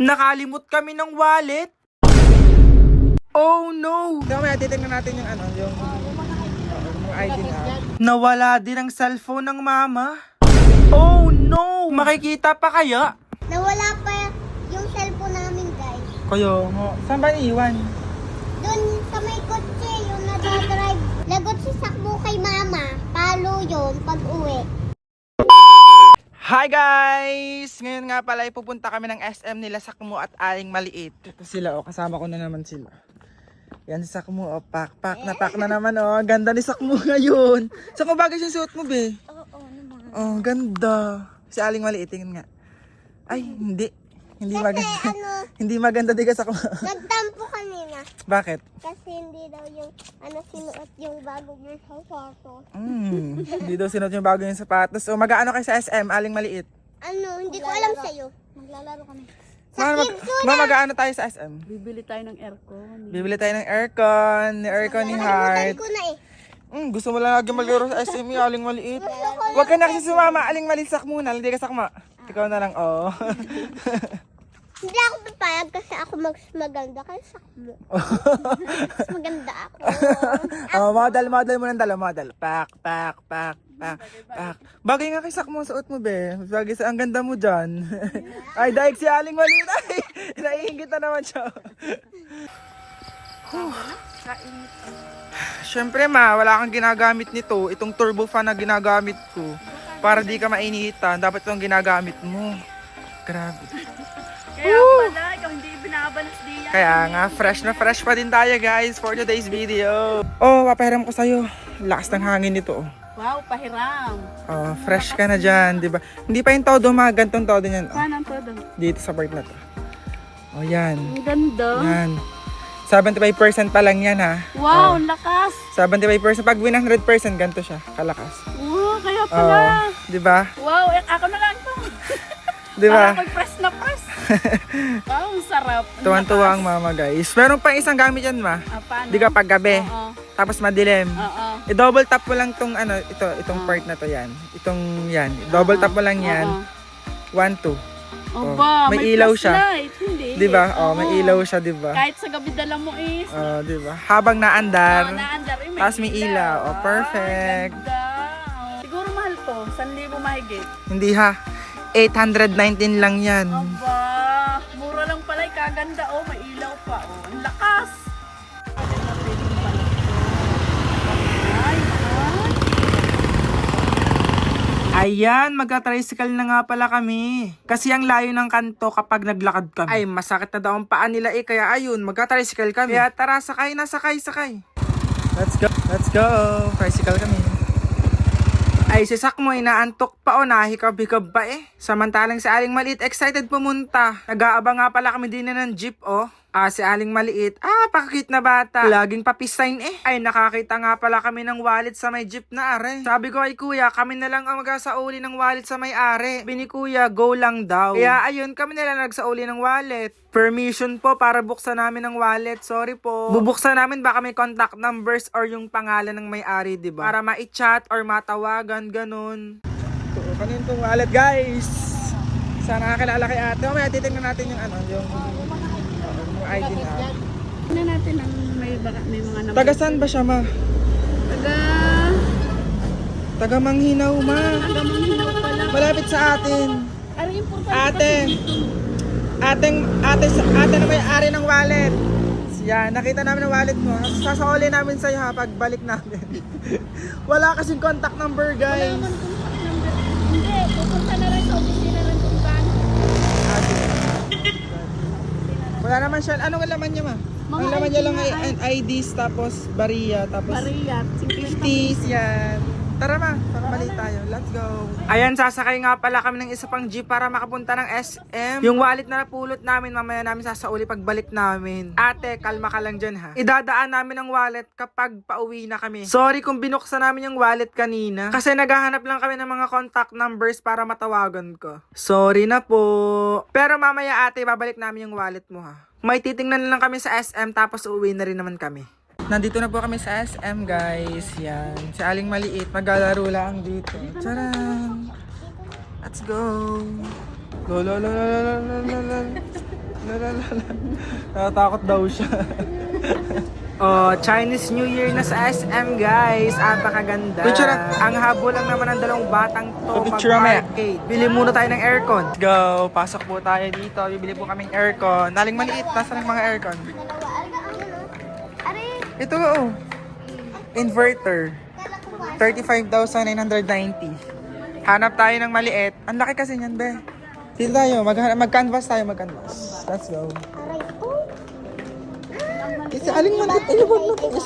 Nakalimot kami ng wallet. Oh no! So, may titignan natin yung ano, yung ID na. Nawala din ang cellphone ng mama. Oh no! Makikita pa kaya? Nawala pa yung cellphone namin, guys. Kayo, mo. Saan ba iwan? Doon sa may kotse, yung nadadrive. Lagot si Sakbo kay mama. Palo yon pag uwi. Hi guys! Ngayon nga pala pupunta kami ng SM nila Sakmo at Aling Maliit. Ito sila oh, kasama ko na naman sila. Yan si Sakmo, oh, pak pak na pak na naman oh. Ang Ganda ni Sakmo ngayon. Sakmo bagay yung suot mo be. Oo, oo naman. Oh, ganda. Si Aling Maliit, tingnan nga. Ay, hindi. Hindi maganda. ano? hindi maganda di ka Sakmo. Nagtampo kanina. Bakit? Kasi hindi daw yung, ano, sinuot yung bago niya sa photo. Hmm, hindi daw sinuot yung bago yung sapatos. So, mag-ano kayo sa SM, Aling Maliit? Ano, hindi ko alam sa'yo. Maglalaro kami. Sa Ma, mag, ma, mag-ano tayo sa SM? Bibili tayo ng aircon. Bibili tayo ng aircon, ni aircon ni Heart. ko na eh. Mm, gusto mo lang lagi maglaro sa SM, yung aling maliit. Huwag ka na kasi sumama, aling malisak muna, hindi ka sakma. Ikaw na lang, oh. Hindi ako papayag kasi ako mas maganda kay Sakbo. mas maganda ako. oh, model, model mo ng dala, model. Pak, pak, pak, pak, pak. Bagay nga kay sakmo, suot mo, be. Bagay sa, ang ganda mo dyan. Ay, daig si aling maliit. Ay, naiingit na naman siya. Siyempre ma, wala kang ginagamit nito. Itong turbo fan na ginagamit ko. Para di ka mainitan, dapat itong ginagamit mo. Grabe. Kaya pala, ikaw hindi binabalas diyan. Kaya nga, fresh na fresh pa din tayo guys for today's video. Oh, papahiram ko sa'yo. Lakas ng hangin nito. oh. Wow, pahiram. Oh, fresh ka na dyan, di ba? Hindi pa yung todo, mga gantong todo niyan. Oh, Saan ang todo? dito sa part na to. Oh, yan. Ang ganda. Yan. 75% pa lang yan ha. Wow, ang lakas. 75%. Pag 100%, ganito siya. Kalakas. Wow, kaya Oh, pala. di ba? Wow, eh, ako na lang to. Di ba? Parang press na. wow, sarap. Tuwan-tuwa ang mama guys. Meron pa isang gamit yan ma. Ah, paano? Di kapag gabi. Oo. Tapos madilim. Oo. I-double tap mo lang tong ano, ito, itong Ah. part na to yan. Itong yan. Double tap mo lang yan. Oo. 1, 2. Oh, Oh, ba, may may, ilaw flashlight. siya. Hindi. Di ba? Oh, may Oo. ilaw siya, di ba? Kahit sa gabi dala mo is. Oh, di ba? Habang naandar. Oh, naandar, eh, may Tapos may ilaw. Oh, perfect. Ganda. Oh, Siguro mahal to. 1,000 mahigit. Hindi ha. 819 lang yan. Aba, Kaganda. Oh, may ilaw pa. Oh, ang lakas. Ay, ay. Ayan, magka-tricycle na nga pala kami. Kasi ang layo ng kanto kapag naglakad kami. Ay, masakit na daw ang paa nila eh. Kaya ayun, magka-tricycle kami. Kaya tara, sakay na, sakay, sakay. Let's go, let's go. Tricycle kami. Ay, si Sakmo, inaantok pa o nahikab-hikab pa eh. Samantalang si Aling Maliit, excited pumunta. Nag-aabang nga pala kami din na ng jeep oh. Ah, si Aling Maliit, ah, pakakit na bata. Laging papisign eh. Ay, nakakita nga pala kami ng wallet sa may jeep na are. Sabi ko ay kuya, kami na lang ang magsauli ng wallet sa may are. Bini kuya, go lang daw. Kaya ayun, kami na lang nagsauli ng wallet. Permission po para buksan namin ng wallet. Sorry po. Bubuksan namin baka may contact numbers or yung pangalan ng may-ari, di ba? Para ma-chat or matawagan, ganun. Ito, kanina itong wallet, guys. Sana nakakilala kay ate. Mamaya titignan natin yung ano, yung ID na. Tingnan natin ang may, baka, may mga number. Taga saan ba siya, ma? Taga... Taga Manghinaw, ma. Taga Manghinaw pala. Malapit sa atin. Ari, importante Ate. Ateng, ate, ate na may-ari ng wallet. Yan, nakita namin ang wallet mo. Sasauli namin sa'yo ha, pagbalik namin. Wala kasing contact number, guys. Wala man kung ano number. Hindi, pupunta na rin sa opisina rin kung saan. Wala naman siya. Anong laman niya, ma? Mga ang laman ID niya lang na ay IDs, tapos bariya, tapos Bariyat. 50 50s, yan. Tara ma, mali tayo. Let's go. Ayan, sasakay nga pala kami ng isa pang jeep para makapunta ng SM. Yung wallet na napulot namin, mamaya namin sasauli pagbalik namin. Ate, kalma ka lang dyan ha. Idadaan namin ang wallet kapag pauwi na kami. Sorry kung binuksan namin yung wallet kanina. Kasi naghahanap lang kami ng mga contact numbers para matawagan ko. Sorry na po. Pero mamaya ate, babalik namin yung wallet mo ha. May titingnan lang kami sa SM tapos uuwi na rin naman kami. Nandito na po kami sa SM, guys. Yan. Si Aling Maliit. Maglalaro lang dito. Charan! Let's go! Lo, lo, lo, lo, lo, lo, lo, lo. Natatakot daw siya. Oh, Chinese New Year na sa SM, guys. Apakaganda. Picture Ang habo lang naman ng dalawang batang to. Picture mag-arcade. Bili muna tayo ng aircon. Let's go. Pasok po tayo dito. Bibili po kaming aircon. Naling maliit. Nasaan ang mga aircon? Ito, oh. Inverter. kala ko ba? 35,990. Hanap tayo ng maliit. Ang laki kasi niyan, be. Dito tayo. Mag mag-canvas tayo, mag-canvas. Let's go. Aray. Kasi aling maliit. Ba ito?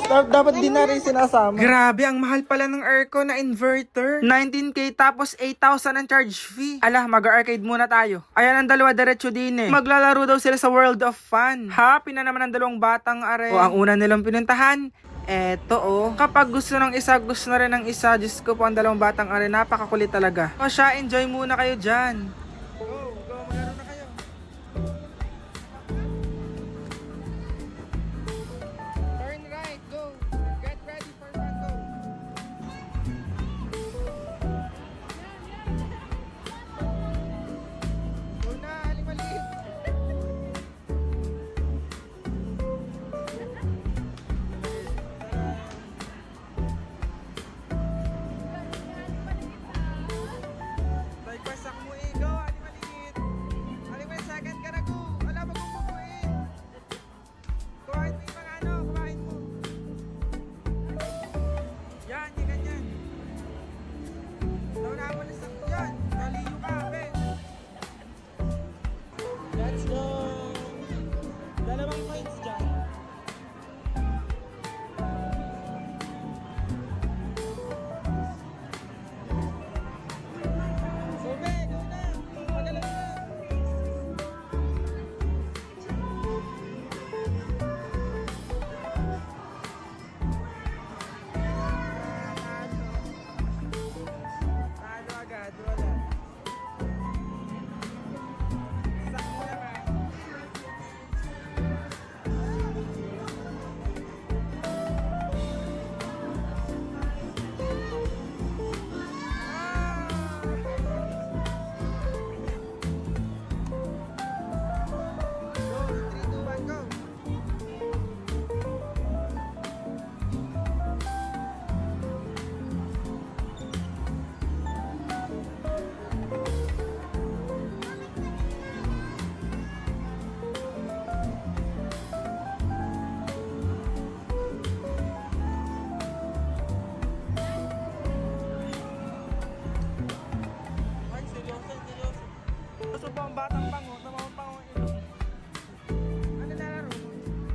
Stop, dapat din na sinasama. Grabe, ang mahal pala ng aircon na inverter. 19k tapos 8,000 ang charge fee. Ala, mag-arcade muna tayo. Ayan ang dalawa diretso din eh. Maglalaro daw sila sa World of Fun. Happy na naman ang dalawang batang are. O ang una nilang pinuntahan, Eto oh. Kapag gusto ng isa, gusto na rin ng isa. Diyos ko po, ang dalawang batang are, napakakulit talaga. O siya, enjoy muna kayo dyan. Go,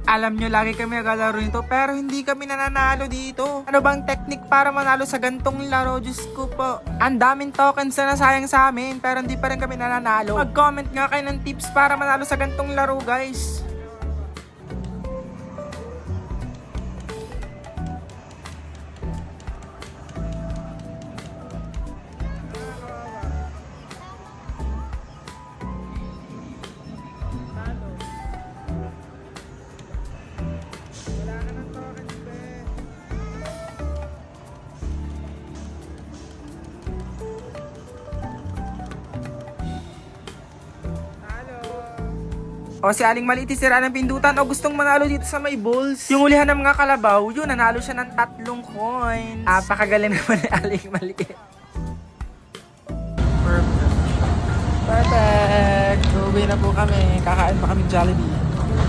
Alam nyo, lagi kami naglalaro nito, pero hindi kami nananalo dito. Ano bang technique para manalo sa gantong laro? Diyos ko po. Ang daming tokens na nasayang sa amin, pero hindi pa rin kami nananalo. Mag-comment nga kayo ng tips para manalo sa gantong laro, guys. O si Aling Maliit sira ng pindutan o gustong manalo dito sa may balls. Yung ulihan ng mga kalabaw, yun, nanalo siya ng tatlong coins. Apakagaling naman ni Aling Maliit. Perfect. Perfect. Uwi na po kami. Kakain pa kami Jollibee.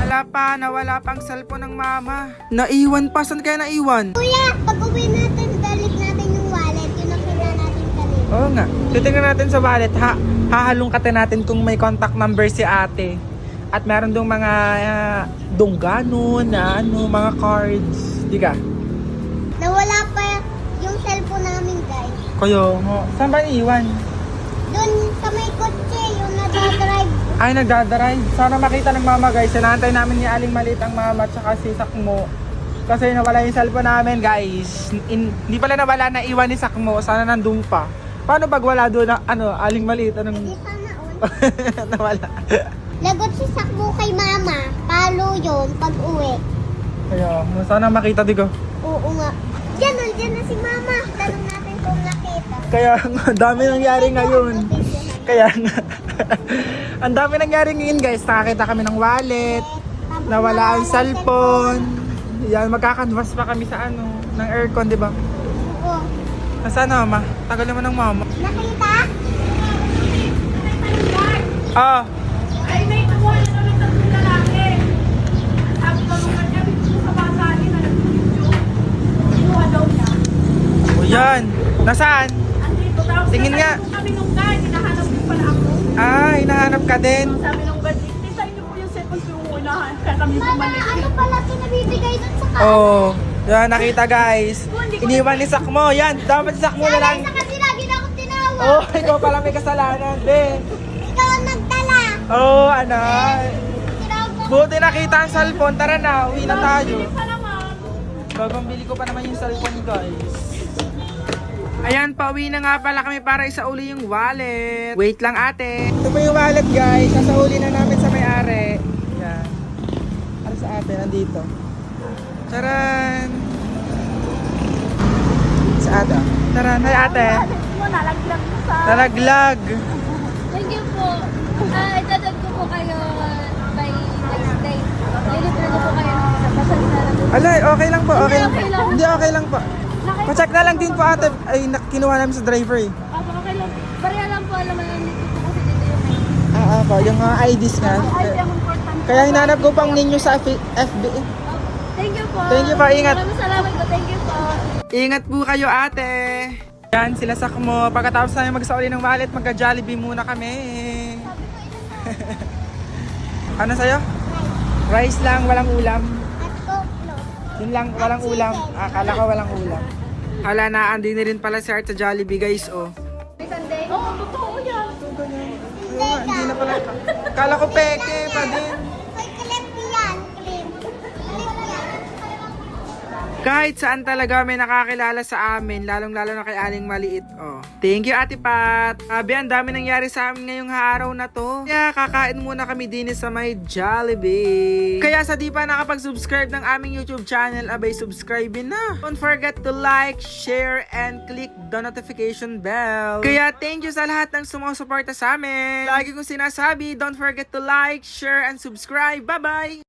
Wala pa, nawala pang cellphone ng mama. Naiwan pa, saan kaya naiwan? Kuya, pag uwi natin, balik natin yung wallet. Yun ang kita natin kanina. Oo nga. Titingnan natin sa wallet. Ha hahalungkatin natin kung may contact number si ate. At meron dong mga uh, donggano na ano, mga cards. Di ka? Nawala pa yung cellphone namin, guys. Kayo, mo. Saan ba iiwan? Doon sa may kotse, yung nadadrive. Ay, nagdadrive. Sana makita ng mama guys. Sinantay namin ni Aling Malit ang mama at saka si Sakmo. Kasi nawala yung cellphone namin guys. In- Hindi pala nawala na iwan ni Sakmo. Sana nandun pa. Paano pag wala doon ano, Aling Malit? Anong sana on. nawala? Lagot si Sakbo kay mama. Palo yun pag uwi. Kaya, sana makita digo. Oo nga. Diyan, nandiyan na si mama. Tanong natin kung nakita. Kaya, dami nangyari ngayon. Kaya nga. ang dami nangyari ngayon guys. Nakakita kami ng wallet. Nawala ang cellphone. Yan, magkakanvas pa kami sa ano, ng aircon, di ba? Oo. Nasaan na mama? Tagal naman ng mama. Nakita? Ah, Ay, may kuha na kami tatlong lalaki. Ang tulungan niya, dito sa basahin na nag-video. Kinuha daw niya. o yan. Nasaan? Andito, tapos Tingin nga. kami nung guard, hinahanap din pala ako. Ah, hinahanap ka din. Sabi nung guard, hindi sa inyo po yung ko yung unahan. Kaya kami bumalik. ano pala pinabibigay dun sa ka? Oh, yan nakita guys. Iniwan ni Sakmo. Yan, dapat si Sakmo na lang. Sa kasi lagi na akong tinawag. Oh, ikaw pala may kasalanan, be. Ikaw ang nagdala. Oh, ano? Buti nakita ang cellphone. Tara na, uwi na tayo. Naman. Babambili ko pa naman yung cellphone ni guys. Ayan, pauwi na nga pala kami para isauli yung wallet. Wait lang ate. Ito po yung wallet guys. Sasauli na namin sa may-ari. Yan. Para sa ate, nandito. Charan! Sa ate. Charan, hi ate. Nalaglag mo sa... Nalaglag. Thank you po. Ah, itadad ko po kayo uh, by next day. Deliver ko po kayo po. Alay, okay lang po. Okay, Hindi, okay lang. Hindi, okay lang po. Pacheck na lang din po ate. Ay, kinuha namin sa driver eh. Apo, okay lang. Bariya lang po alam mo yan dito po kasi dito yung may... Ah, ako. Yung mga IDs nga. Ay, ang important. Kaya hinanap ko pang ninyo sa FB. Thank you po. Thank you po, ingat. Maraming salamat po. Thank you po. Ingat po kayo ate. Yan, sila sakmo. Pagkatapos namin magsauli ng wallet, magka-Jollibee muna kami. ano sa'yo? Rice lang, walang ulam. At. Yun lang, walang ulam. Akala ko walang ulam. Hala na, andi na rin pala si Art sa Jollibee guys, oh. Oo, totoo yan. Hindi na pala. Kala ko peke pa din. Kahit saan talaga may nakakilala sa amin, lalong-lalo na kay Aling Maliit, oh. Thank you, Ate Pat. Sabi, ang dami nangyari sa amin ngayong araw na to. Kaya kakain muna kami din sa may Jollibee. Kaya sa di pa nakapag-subscribe ng aming YouTube channel, abay subscribe na. Don't forget to like, share, and click the notification bell. Kaya thank you sa lahat ng sumusuporta sa amin. Lagi kong sinasabi, don't forget to like, share, and subscribe. Bye-bye!